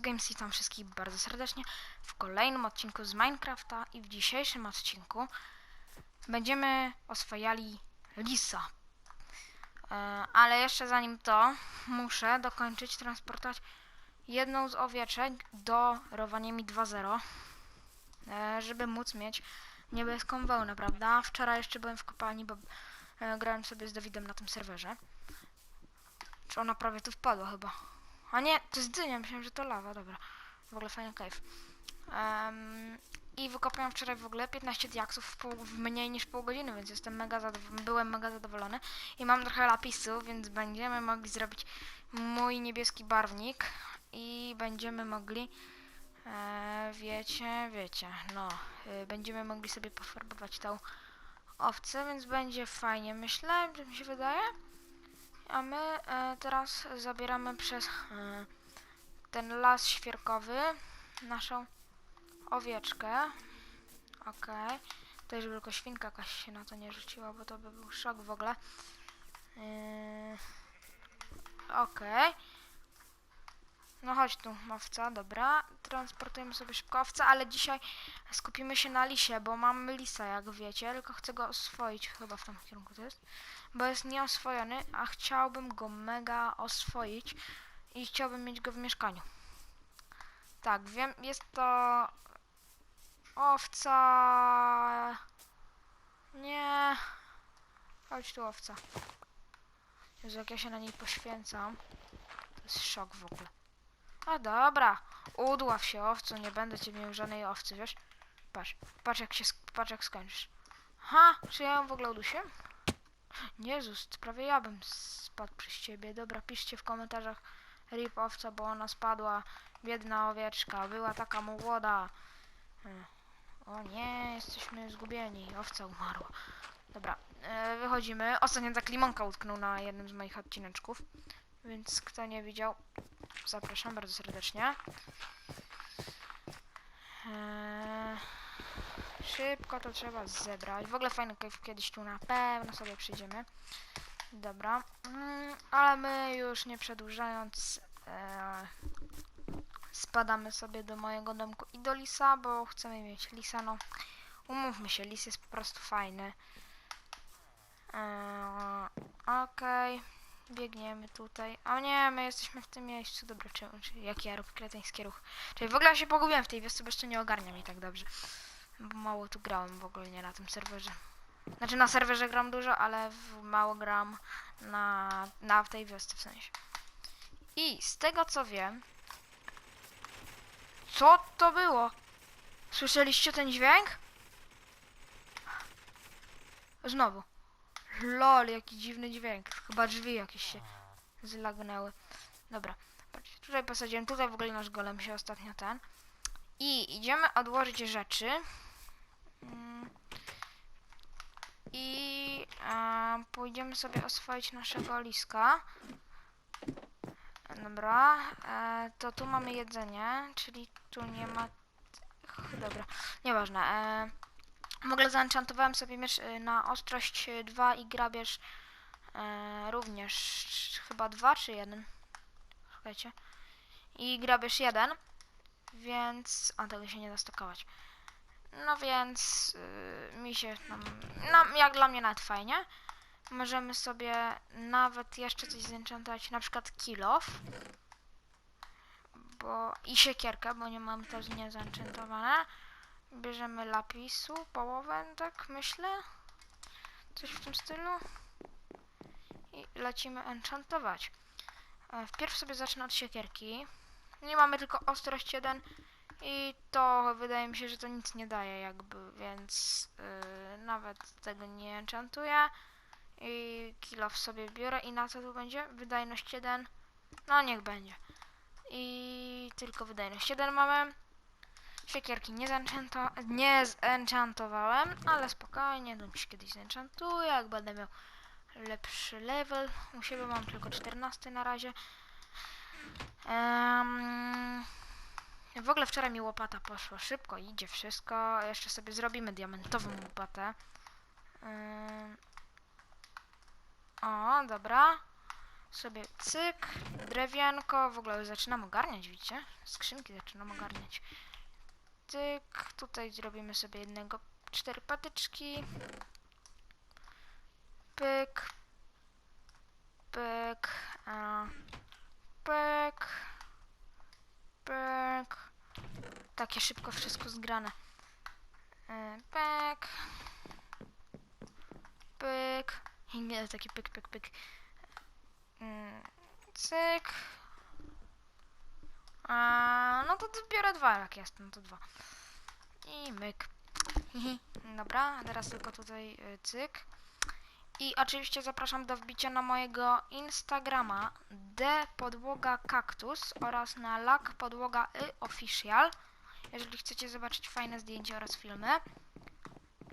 Games witam wszystkich bardzo serdecznie w kolejnym odcinku z Minecrafta i w dzisiejszym odcinku będziemy oswajali lisa. E, ale jeszcze zanim to muszę dokończyć transportować jedną z owieczek do Rowaniemi 2.0 e, żeby móc mieć niebieską wełnę, prawda? Wczoraj jeszcze byłem w kopalni, bo e, grałem sobie z Dawidem na tym serwerze. Czy ona prawie tu wpadła chyba? A nie, to jest dynia, myślałem, że to lawa, dobra. W ogóle fajny cave. Um, I wykopałem wczoraj w ogóle 15 diaksów w, pół, w mniej niż pół godziny, więc jestem mega byłem mega zadowolony. I mam trochę lapisu, więc będziemy mogli zrobić mój niebieski barwnik. I będziemy mogli, e, wiecie, wiecie, no, e, będziemy mogli sobie pofarbować tą owcę, więc będzie fajnie. Myślałem, że mi się wydaje. A my e, teraz zabieramy przez e, ten las świerkowy naszą owieczkę. Okej. Tutaj, żeby tylko świnka jakaś się na to nie rzuciła, bo to by był szok w ogóle. Yy, Okej. No chodź tu, owca, dobra. Transportujemy sobie szybko owca, ale dzisiaj skupimy się na lisie, bo mam lisa, jak wiecie, tylko chcę go oswoić, chyba w tym kierunku to jest bo jest nieoswojony, a chciałbym go mega oswoić i chciałbym mieć go w mieszkaniu. Tak, wiem, jest to owca. Nie. Chodź tu owca. Jezu, jak ja się na niej poświęcam. To jest szok w ogóle. A dobra, udław się owco, nie będę cię miał żadnej owcy, wiesz? Patrz, patrz jak się, patrz jak skończysz. Ha, czy ja ją w ogóle udusiłem? Jezus, prawie ja bym spadł przez ciebie. Dobra, piszcie w komentarzach rip owca, bo ona spadła. Biedna owieczka, była taka młoda. O nie, jesteśmy zgubieni. Owca umarła. Dobra, e, wychodzimy. Ostatnio tak limonka utknął na jednym z moich odcineczków. Więc kto nie widział, zapraszam bardzo serdecznie. Eee, Szybko to trzeba zebrać. W ogóle fajny kiedyś tu na pewno sobie przyjdziemy. Dobra. Mm, ale my już nie przedłużając e, spadamy sobie do mojego domku i do lisa, bo chcemy mieć lisa. No, umówmy się, lis jest po prostu fajny. E, Okej. Biegniemy tutaj. A nie, my jesteśmy w tym miejscu. Dobra, czy, czy jaki ja robię kretyński ruch. Czyli w ogóle się pogubiłem w tej wiosce, bo jeszcze nie ogarniam jej tak dobrze. Bo mało tu grałem w ogóle nie na tym serwerze. Znaczy na serwerze gram dużo, ale mało gram na, na tej wiosce w sensie. I z tego co wiem... Co to było? Słyszeliście ten dźwięk? Znowu. Lol, jaki dziwny dźwięk. Chyba drzwi jakieś się zlagnęły. Dobra. Patrzcie, tutaj posadziłem, tutaj w ogóle nasz golem się ostatnio ten. I idziemy odłożyć rzeczy. Mm. I e, pójdziemy sobie oswoić naszego liska. Dobra, e, to tu mamy jedzenie, czyli tu nie ma... Dobra, nieważne. E, w ogóle zaenchantowałem sobie miecz e, na ostrość e, 2 i grabież e, również chyba 2 czy 1. Słuchajcie. I grabież 1. Więc... A tego się nie da stokować. No więc yy, mi się tam, no, jak dla mnie nawet fajnie. Możemy sobie nawet jeszcze coś zenchantować, na przykład kill off. Bo i siekierkę, bo nie mam też nie zenchantowane. Bierzemy lapisu, połowę, tak myślę. Coś w tym stylu. I lecimy enchantować. E, Wpierw sobie zacznę od siekierki. Nie mamy tylko ostrość 1 i to wydaje mi się, że to nic nie daje jakby, więc yy, nawet tego nie enchantuję. I kill off sobie biorę i na co tu będzie? Wydajność 1. No niech będzie. I tylko wydajność 1 mamy. Siekierki nie, nie zenchantowałem, ale spokojnie, to mi się kiedyś zenchantuję, jak będę miał lepszy level. U siebie mam tylko 14 na razie. Em, w ogóle wczoraj mi łopata poszła szybko, idzie wszystko. Jeszcze sobie zrobimy diamentową łopatę. Ym. O, dobra. sobie cyk, drewienko, w ogóle zaczynam ogarniać, widzicie? Skrzynki zaczynam ogarniać. Cyk, tutaj zrobimy sobie jednego, cztery patyczki. Pyk, pyk, a, pyk, pyk. Takie szybko wszystko zgrane. E, Pyk, pyk. I nie, taki pyk, pyk, pyk. Mm, Cyk. A, no to biorę dwa, jak jest, no to dwa. I myk. Dobra, teraz tylko tutaj y, cyk. I oczywiście zapraszam do wbicia na mojego Instagrama d podłoga kaktus oraz na lak podłoga y official. Jeżeli chcecie zobaczyć fajne zdjęcia oraz filmy.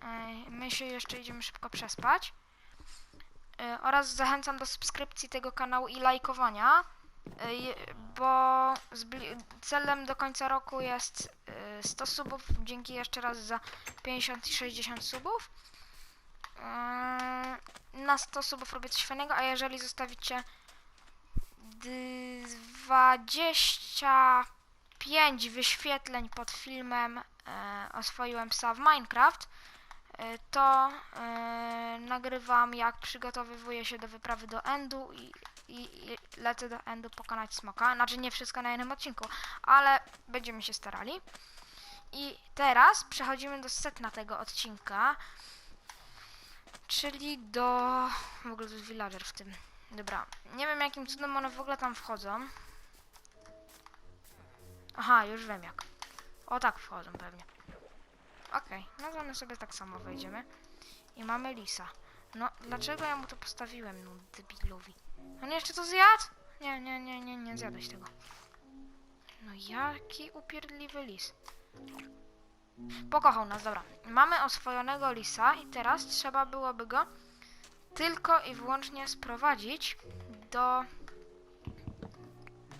Ej, My się jeszcze idziemy szybko przespać. Y, Oraz zachęcam do subskrypcji tego kanału i lajkowania, y, bo zbli- celem do końca roku jest y, 100 subów. Dzięki jeszcze raz za 50 i 60 subów. Yy, Na 100 subów robię coś fajnego, a jeżeli zostawicie d- 25 wyświetleń pod filmem e, Oswoiłem psa w Minecraft, e, to e, nagrywam jak przygotowywuję się do wyprawy do Endu i, i, i lecę do Endu pokonać smoka. Znaczy nie wszystko na jednym odcinku, ale będziemy się starali. I teraz przechodzimy do setna tego odcinka, czyli do... W ogóle to jest villager w tym. Dobra, nie wiem jakim cudem one w ogóle tam wchodzą. Aha, już wiem jak. O tak wchodzą pewnie. Okej, no to my sobie tak samo wejdziemy. I mamy lisa. No, dlaczego ja mu to postawiłem, no debilowi? On jeszcze to zjadł? Nie, nie, nie, nie, nie zjadłeś tego. No jaki upierdliwy lis. Pokochał nas, dobra. Mamy oswojonego lisa i teraz trzeba byłoby go tylko i wyłącznie sprowadzić do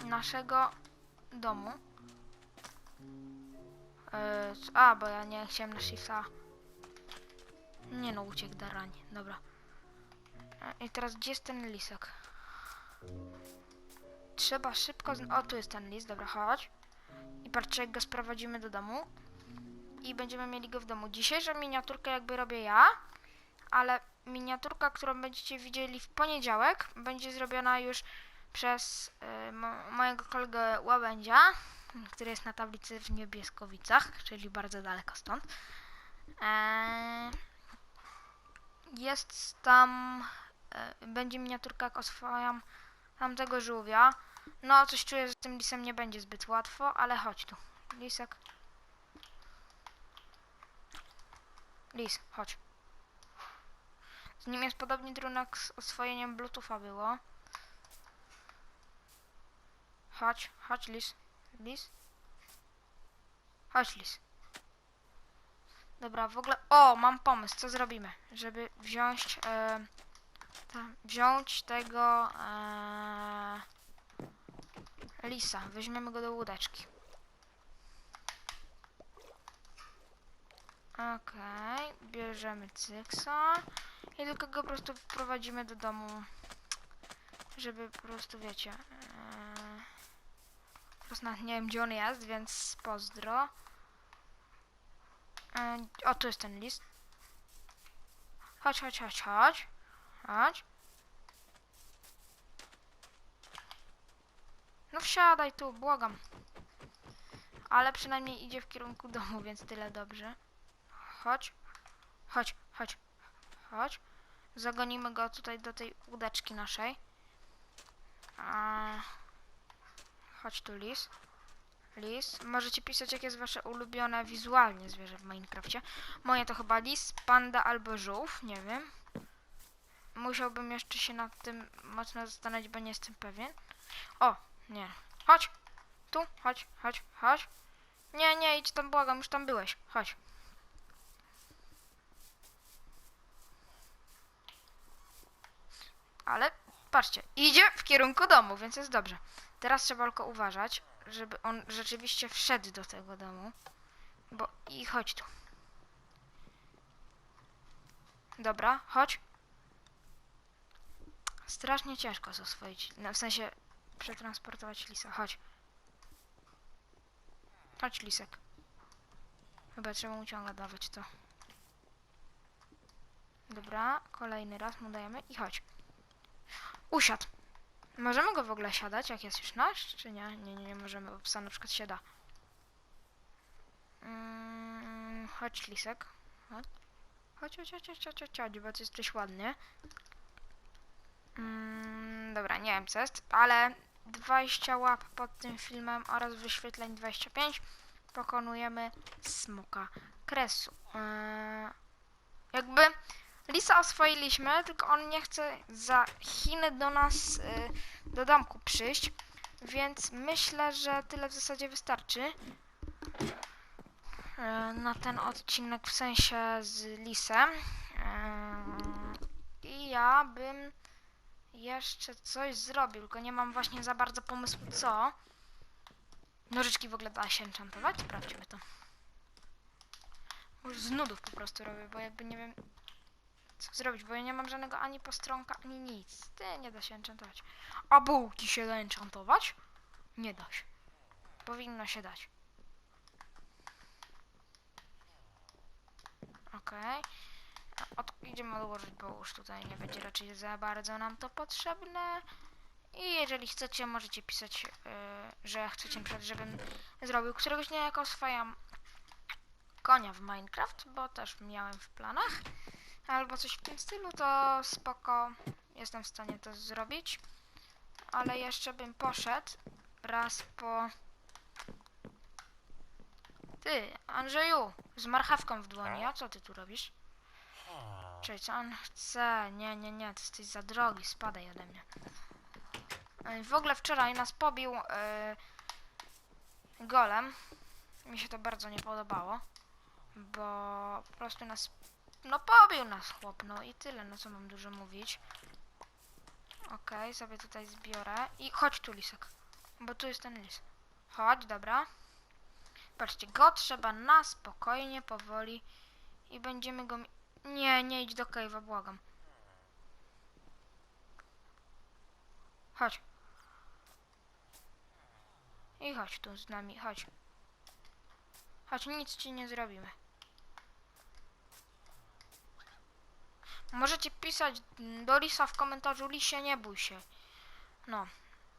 naszego domu. Yy, a, bo ja nie chciałem na shifta. Nie no, uciekł darań. Dobra. E, I teraz gdzie jest ten lisek? Trzeba szybko... O, tu jest ten lis, dobra, chodź. I patrzcie, jak go sprowadzimy do domu. I będziemy mieli go w domu. Dzisiejsza miniaturka jakby robię ja, ale miniaturka, którą będziecie widzieli w poniedziałek, będzie zrobiona już przez y, mo- mojego kolegę Łabędzia, który jest na tablicy w Niebieskowicach, czyli bardzo daleko stąd. Eee, jest tam, e, będzie miniaturka, jak oswajam tamtego żółwia. No, coś czuję, że z tym lisem nie będzie zbyt łatwo, ale chodź tu. Lisek. Lis, chodź. Z nim jest podobnie trudno jak z oswojeniem Bluetootha było. Chodź, chodź lis. Lis. Chodź lis. Dobra, w ogóle... O, mam pomysł, co zrobimy, żeby wziąć... Tam, wziąć tego... E, lisa. Weźmiemy go do łódeczki. Okej, bierzemy cyksa i tylko go po prostu wprowadzimy do domu, żeby po prostu, wiecie, ee, po prostu nie wiem gdzie on jest, więc pozdro. E, o, tu jest ten list. Chodź, chodź, chodź, chodź. Chodź. No wsiadaj tu, błagam. Ale przynajmniej idzie w kierunku domu, więc tyle dobrze. Chodź. Chodź, chodź, chodź. Zagonimy go tutaj do tej łódeczki naszej. Chodź tu, lis. Lis. Możecie pisać, jakie jest wasze ulubione wizualnie zwierzę w Minecrafcie. Moje to chyba lis, panda albo żółw, nie wiem. Musiałbym jeszcze się nad tym mocno zastanowić, bo nie jestem pewien. O, nie. Chodź. Tu, chodź, chodź, chodź. Nie, nie, idź tam, błagam, już tam byłeś. Chodź. Ale patrzcie, idzie w kierunku domu, więc jest dobrze. Teraz trzeba tylko uważać, żeby on rzeczywiście wszedł do tego domu. Bo i chodź tu. Dobra, chodź. Strasznie ciężko jest. No, w sensie przetransportować lisa. Chodź. Chodź lisek. Chyba trzeba mu ciągle dawać to. Dobra, kolejny raz mu dajemy i chodź. Usiadł. Możemy go w ogóle siadać, jak jest już nasz, czy nie? Nie, nie, nie możemy, bo psa na przykład siada. Mm, chodź, lisek. Chodź, chodź, chodź, chodź, chodź, chodź, chodź, chodź bo ty jesteś ładny. Mm, dobra, nie wiem co jest, ale 20 łap pod tym filmem oraz wyświetleń 25 pokonujemy smoka kresu. Eee, jakby lisa oswoiliśmy, tylko on nie chce za Chiny do nas, y, do domku przyjść, więc myślę, że tyle w zasadzie wystarczy e, na ten odcinek, w sensie z lisem. I ja bym jeszcze coś zrobił, tylko nie mam właśnie za bardzo pomysłu co. Nożyczki w ogóle da się enchantować? Sprawdźmy to. Już z nudów po prostu robię, bo jakby nie wiem co zrobić, bo ja nie mam żadnego ani postronka, ani nic. Ty, nie da się enchantować. A bułki się da enchantować? Nie da się. Powinno się dać. Okej. Od, idziemy odłożyć, bo już tutaj nie będzie raczej za bardzo nam to potrzebne. I jeżeli chcecie, możecie pisać, yy, że chcecie, żebym zrobił któregoś dnia jako swoją konia w Minecraft, bo też miałem w planach. Albo coś w tym stylu, to spoko. Jestem w stanie to zrobić. Ale jeszcze bym poszedł raz po... Ty, Andrzeju, z marchawką w dłoni, a co ty tu robisz? Co on chce? Nie, nie, nie, ty jesteś za drogi, spadaj ode mnie. Ej, W ogóle wczoraj nas pobił yy, golem. Mi się to bardzo nie podobało, bo po prostu nas, no pobił nas chłop, no i tyle, no co mam dużo mówić. Okej, sobie tutaj zbiorę i chodź tu lisek, bo tu jest ten lis. Chodź, dobra. Patrzcie, go trzeba na spokojnie, powoli i będziemy go... Nie, nie idź do cave'a, błagam. Chodź. I chodź tu z nami, chodź. Chodź, nic ci nie zrobimy. Możecie pisać do Lisa w komentarzu, Lisie nie bój się. No,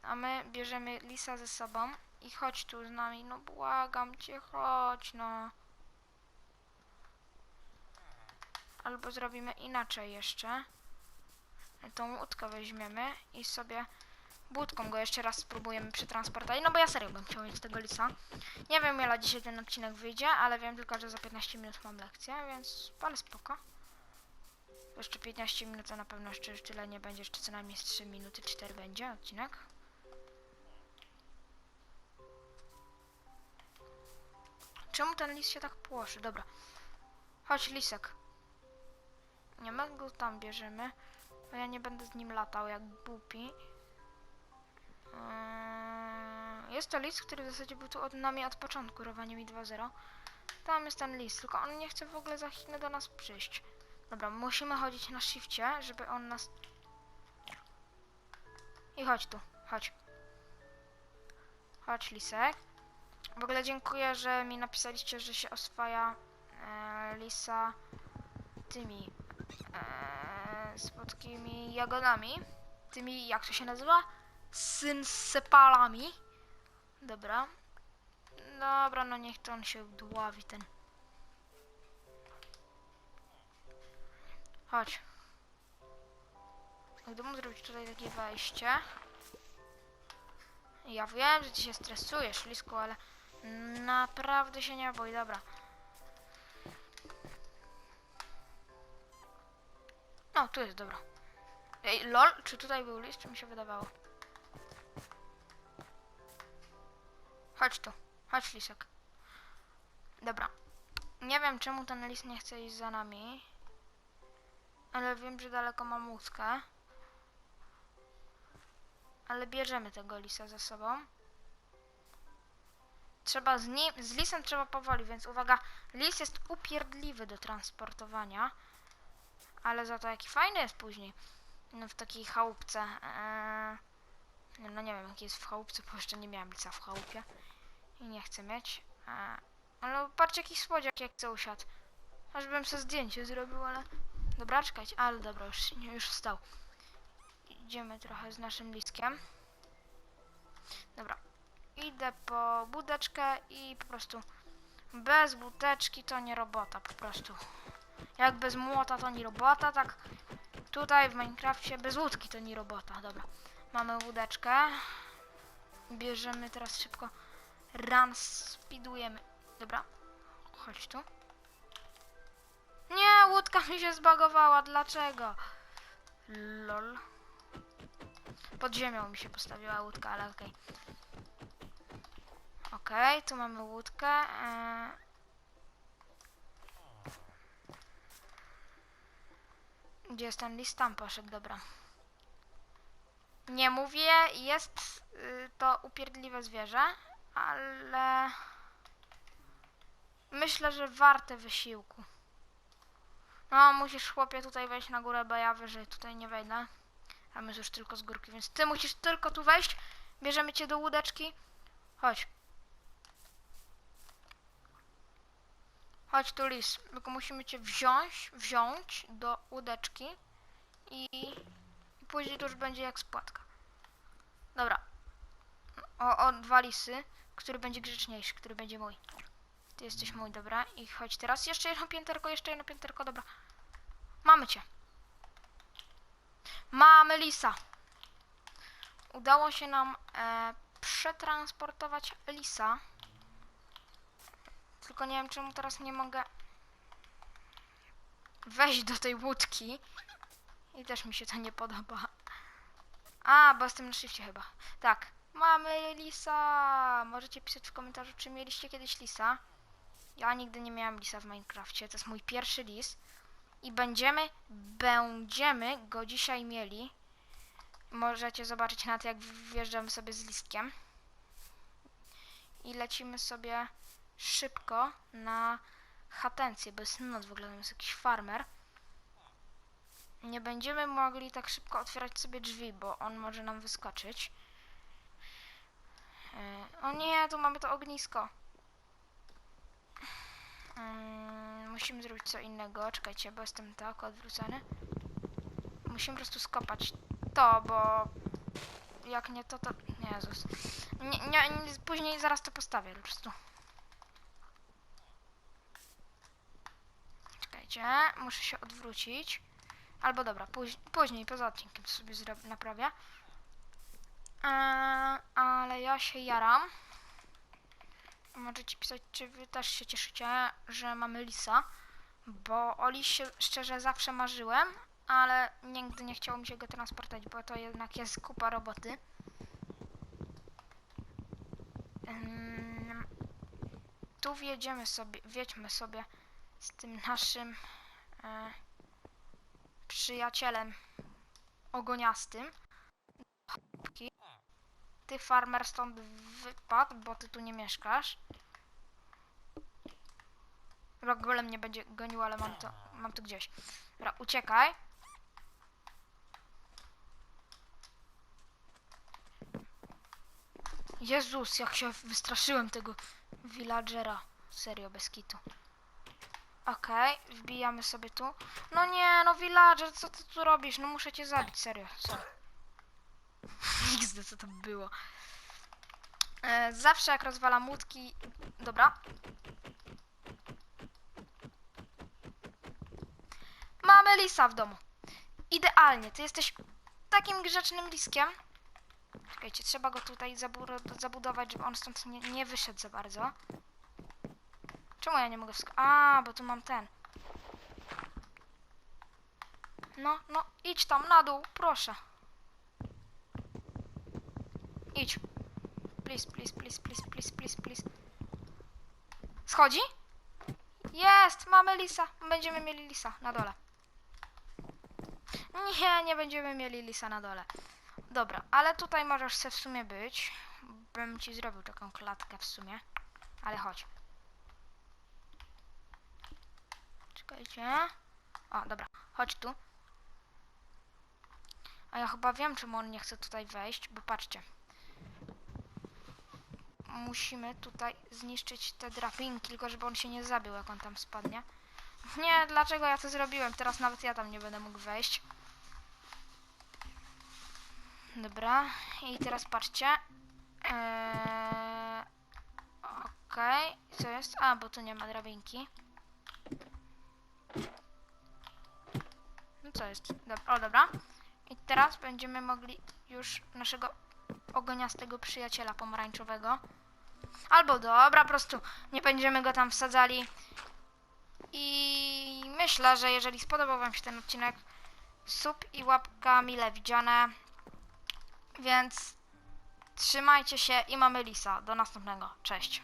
a my bierzemy Lisa ze sobą i chodź tu z nami, no błagam cię, chodź no. Albo zrobimy inaczej jeszcze. Tą łódkę weźmiemy i sobie budką go jeszcze raz spróbujemy przetransportować. No bo ja serio bym chciał mieć tego lisa. Nie wiem ile dzisiaj ten odcinek wyjdzie, ale wiem tylko, że za 15 minut mam lekcję, więc ale spoko. Jeszcze 15 minut to na pewno jeszcze tyle nie będzie, jeszcze co najmniej z 3 minuty 4 będzie odcinek. Czemu ten lis się tak płoszy? Dobra. Chodź lisek. Nie, my go tam bierzemy, bo ja nie będę z nim latał jak głupi. Eee, Jest to lis, który w zasadzie był tu od nami od początku, rowanie mi 2.0. Tam jest ten lis, tylko on nie chce w ogóle za Chiny do nas przyjść. Dobra, musimy chodzić na shifcie, żeby on nas... I chodź tu, chodź. Chodź lisek. W ogóle dziękuję, że mi napisaliście, że się oswaja e, lisa tymi e, słodkimi jagodami. Tymi, jak to się nazywa? Synsepalami. Dobra. Dobra, no niech to on się dławi ten. Chodź. Mu zrobić tutaj takie wejście. Ja wiem, że ci się stresujesz, Lisku, ale naprawdę się nie bój, dobra. No, tu jest, dobra. Ej, lol, czy tutaj był list, mi się wydawało? Chodź tu, chodź lisek. Dobra. Nie wiem czemu ten lis nie chce iść za nami. Ale wiem, że daleko mam łódkę. Ale bierzemy tego lisa ze sobą. Trzeba z nim, z lisem trzeba powoli, więc uwaga, lis jest upierdliwy do transportowania. Ale za to jaki fajny jest później. no, w takiej chałupce. Eee, no nie wiem jaki jest w chałupce, bo jeszcze nie miałem lisa w chałupie. I nie chcę mieć. Eee, ale patrzcie jaki słodziak jak co usiadł. Aż bym sobie zdjęcie zrobił, ale... Dobra, czekajcie, ale dobra, już, już wstał. Idziemy trochę z naszym liskiem. Dobra. Idę po budeczkę i po prostu bez budeczki to nie robota, po prostu. Jak bez młota to nie robota, tak tutaj w Minecrafcie bez łódki to nie robota. Dobra. Mamy łódeczkę. Bierzemy teraz szybko. Run, speedujemy. Dobra. Chodź tu. Nie, łódka mi się zbagowała. Dlaczego? Lol. Pod ziemią mi się postawiła łódka, ale okej. Okej, tu mamy łódkę. e, Gdzie jest ten list? Tam poszedł, dobra. Nie mówię, jest y, to upierdliwe zwierzę, ale myślę, że warte wysiłku. No, musisz chłopie tutaj wejść na górę, bo ja wyżej tutaj nie wejdę. A my już tylko z górki, więc ty musisz tylko tu wejść. Bierzemy cię do łódeczki. Chodź. Chodź tu lis, tylko musimy cię wziąć, wziąć do łódeczki i, i później to już będzie jak spłatka. Dobra. O, o dwa lisy, który będzie grzeczniejszy, który będzie mój. Ty jesteś mój, dobra. I chodź teraz. Jeszcze jedno pięterko, jeszcze jedno pięterko, dobra. Mamy cię. Mamy lisa. Udało się nam e, przetransportować lisa. Tylko nie wiem, czemu teraz nie mogę wejść do tej łódki. I też mi się to nie podoba. A, bo jestem na szybcie chyba. Tak, mamy lisa. Możecie pisać w komentarzu, czy mieliście kiedyś lisa. Ja nigdy nie miałam lisa w Minecrafcie. To jest mój pierwszy lis. I będziemy, będziemy go dzisiaj mieli. Możecie zobaczyć na to, jak wjeżdżamy sobie z listkiem. I lecimy sobie szybko na chatencję, bo jest noc w ogóle, tam jest jakiś farmer. Nie będziemy mogli tak szybko otwierać sobie drzwi, bo on może nam wyskoczyć. Yy, o nie, tu mamy to ognisko. Yy, musimy zrobić co innego. Czekajcie, bo jestem tak odwrócony. Musimy po prostu skopać to, bo jak nie to, to... Jezus. Nie, nie, nie, później zaraz to postawię po prostu. Czekajcie, muszę się odwrócić. Albo dobra, póź, później, poza odcinkiem to sobie naprawię. Eee, ale ja się jaram. Możecie pisać, czy wy też się cieszycie, że mamy lisa. Bo o lisie szczerze zawsze marzyłem, ale nigdy nie chciało mi się go transportować, bo to jednak jest kupa roboty. Tu wjedziemy sobie, wjedźmy sobie z tym naszym e, przyjacielem ogoniastym. Ty farmer stąd wypadł, bo ty tu nie mieszkasz. Rock golem mnie będzie gonił, ale mam to, mam to gdzieś. Dobra, uciekaj. Jezus, jak się wystraszyłem tego villagera. Serio, bez kitu. Okej, wbijamy sobie tu. No nie, no villager, co ty tu robisz? No muszę cię zabić, serio. Sorry. XD, co to było? E, zawsze jak rozwalam łódki... Dobra. Mamy lisa w domu. Idealnie, ty jesteś takim grzecznym liskiem. Czekajcie, trzeba go tutaj zabu- zabudować, żeby on stąd nie, nie wyszedł za bardzo. Czemu ja nie mogę wsk- A, bo tu mam ten. No, no, idź tam na dół, proszę. Idź. Please, please, please, please, please, please, please. Schodzi? Jest, mamy lisa. Będziemy mieli lisa na dole. Nie, nie będziemy mieli lisa na dole. Dobra, ale tutaj możesz se w sumie być. Bym ci zrobił taką klatkę w sumie. Ale chodź. Czekajcie. O, dobra, chodź tu. A ja chyba wiem, czemu on nie chce tutaj wejść, bo patrzcie. Musimy tutaj zniszczyć te drabinki, tylko żeby on się nie zabił, jak on tam spadnie. Nie, dlaczego ja to zrobiłem? Teraz nawet ja tam nie będę mógł wejść. Dobra, i teraz patrzcie. Eee, Okej, co jest? A, bo tu nie ma drabinki. No co jest? O, dobra. I teraz będziemy mogli już naszego ogoniastego przyjaciela pomarańczowego. Albo dobra, po prostu nie będziemy go tam wsadzali. I myślę, że jeżeli spodobał Wam się ten odcinek, sub i łapka mile widziane. Więc trzymajcie się i mamy lisa. Do następnego. Cześć.